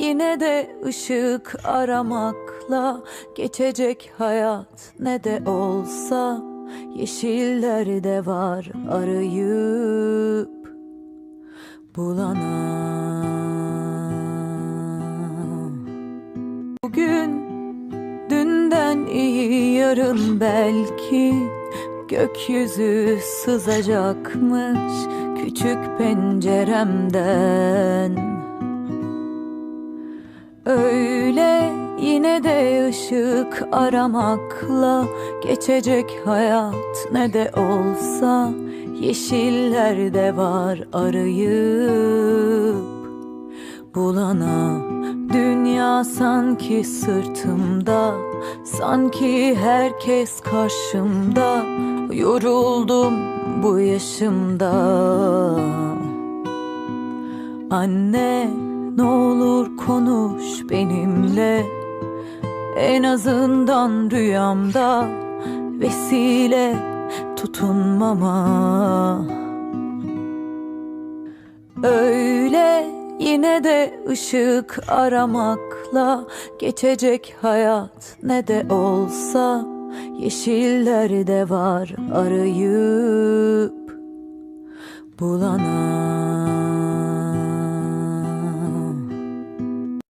yine de ışık aramakla geçecek hayat ne de olsa yeşillerde var arayıp bulana. Bugün dünden iyi yarın belki gökyüzü sızacakmış küçük penceremden. Öyle yine de ışık aramakla geçecek hayat ne de olsa yeşillerde var arayıp. Bulana dünya sanki sırtımda sanki herkes karşımda. Yoruldum bu yaşımda. Anne ne olur konuş benimle. En azından rüyamda Vesile tutunmama. Öyle yine de ışık aramakla Geçecek hayat ne de olsa Yeşillerde var arayıp bulana